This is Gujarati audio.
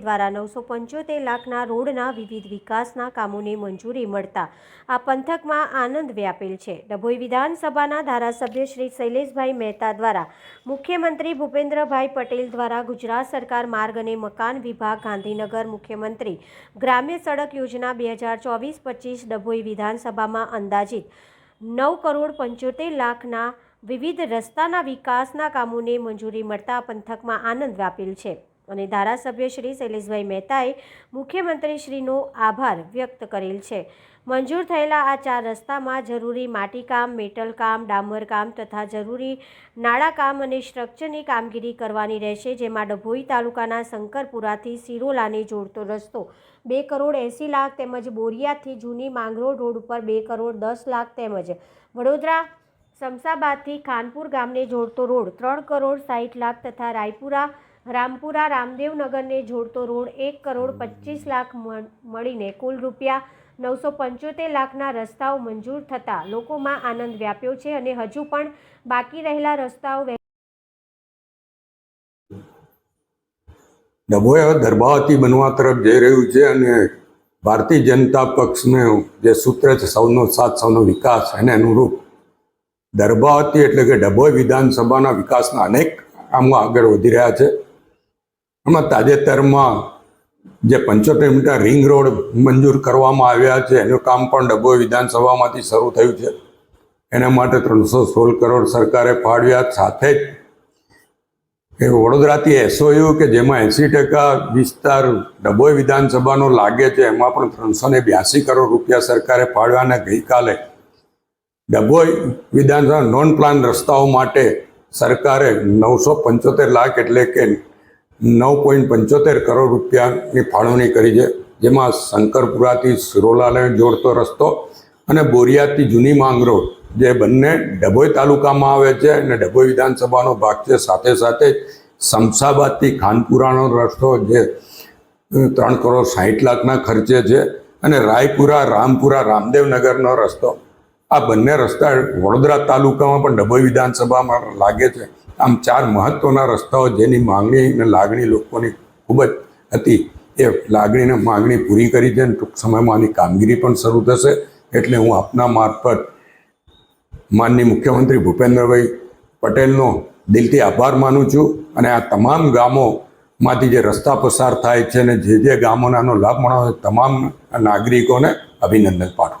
દ્વારા નવસો પંચોતેર લાખના રોડના વિવિધ વિકાસના કામોને મંજૂરી મળતા આ પંથકમાં આનંદ વ્યાપેલ છે. ડભોઈ વિધાનસભાના ધારાસભ્ય શ્રી શૈલેષભાઈ મહેતા દ્વારા મુખ્યમંત્રી ભૂપેન્દ્રભાઈ પટેલ દ્વારા ગુજરાત સરકાર માર્ગ અને મકાન વિભાગ, ગાંધીનગર મુખ્યમંત્રી ગ્રામ્ય સડક યોજના બે હજાર ચોવીસ પચીસ ડભોઈ વિધાનસભામાં અંદાજિત નવ કરોડ પંચોતેર લાખના વિવિધ રસ્તાના વિકાસના કામોને મંજૂરી મળતા પંથકમાં આનંદ વ્યાપેલ છે. અને ધારાસભ્ય શ્રી શૈલેષભાઈ મહેતાએ મુખ્યમંત્રીશ્રીનો આભાર વ્યક્ત કરેલ છે. મંજૂર થયેલા આ ચાર રસ્તામાં જરૂરી માટીકામ, મેટલકામ, ડામરકામ તથા જરૂરી નાળાકામ અને સ્ટ્રક્ચરની કામગીરી કરવાની રહેશે, જેમાં ડભોઈ તાલુકાના શંકરપુરાથી સિરોલાને જોડતો રસ્તો બે કરોડ એંસી લાખ તેમજ બોરિયાથી જૂની માંગરોળ રોડ ઉપર બે કરોડ દસ લાખ તેમજ વડોદરા શમશાબાદથી ખાનપુર ગામને જોડતો રોડ ત્રણ કરોડ સાઠ લાખ તથા રાયપુરા રામપુરા રામદેવનગરને જોડતો રોડ એક કરોડ પચીસ લાખ મળ- મળીને કુલ રૂપિયા નવસો પંચોતેર લાખના રસ્તાઓ મંજૂર થતાં લોકોમાં આનંદ વ્યાપ્યો છે અને હજુ પણ બાકી રહેલા રસ્તાઓ ડભોયા દરબાવતી બનવા તરફ જઈ રહ્યું છે અને ભારતીય જનતા પક્ષને જે સૂત્ર છે સૌનો સાથ, સૌનો વિકાસ એને અનુરૂપ દરબાવતી એટલે કે ડભોઈ વિધાનસભાના વિકાસના અનેક કામો આગળ વધી રહ્યા છે. એમાં તાજેતરમાં જે પંચોતેર મીટર રિંગ રોડ મંજૂર કરવામાં આવ્યા છે, એનું કામ પણ ડભોઈ વિધાનસભામાંથી શરૂ થયું છે. એના માટે ત્રણસો સોળ કરોડ સરકારે ફાળવ્યા સાથે જ એ વડોદરાથી એસઓયુ કે જેમાં એંસી ટકા વિસ્તાર ડભોઈ વિધાનસભાનો લાગે છે, એમાં પણ ત્રણસો ને બ્યાસી કરોડ રૂપિયા સરકારે ફાળવાના ગઈકાલે ડભોઈ વિધાનસભા નોન પ્લાન રસ્તાઓ માટે સરકારે નવસો પંચોતેર લાખ એટલે કે નવ પોઈન્ટ પંચોતેર કરોડ રૂપિયાની ફાળવણી કરી છે, જેમાં શંકરપુરાથી સિરોલાને જોડતો રસ્તો અને બોરિયાથી જૂની માંગ રોડ, જે બંને ડભોઈ તાલુકામાં આવે છે અને ડભોઈ વિધાનસભાનો ભાગ છે. સાથે સાથે શમશાબાદથી ખાનપુરાનો રસ્તો જે ત્રણ કરોડ સાહીઠ લાખના ખર્ચે છે અને રાયપુરા, રામપુરા, રામદેવનગરનો રસ્તો. આ બંને રસ્તા વડોદરા તાલુકામાં પણ ડભોઈ વિધાનસભામાં લાગે છે. આમ ચાર મહત્વના રસ્તાઓ જેની માંગણી અને લાગણી લોકોની ખૂબ જ હતી. એ લાગણીને માંગણી પૂરી કરી છે અને ટૂંક સમયમાં આની કામગીરી પણ શરૂ થશે. એટલે હું આપના મારફત માનની મુખ્યમંત્રી ભૂપેન્દ્રભાઈ પટેલનો દિલથી આભાર માનું છું અને આ તમામ ગામોમાંથી જે રસ્તા પસાર થાય છે અને જે જે ગામોનો લાભ મળવાનો તમામ નાગરિકોને અભિનંદન પાઠવું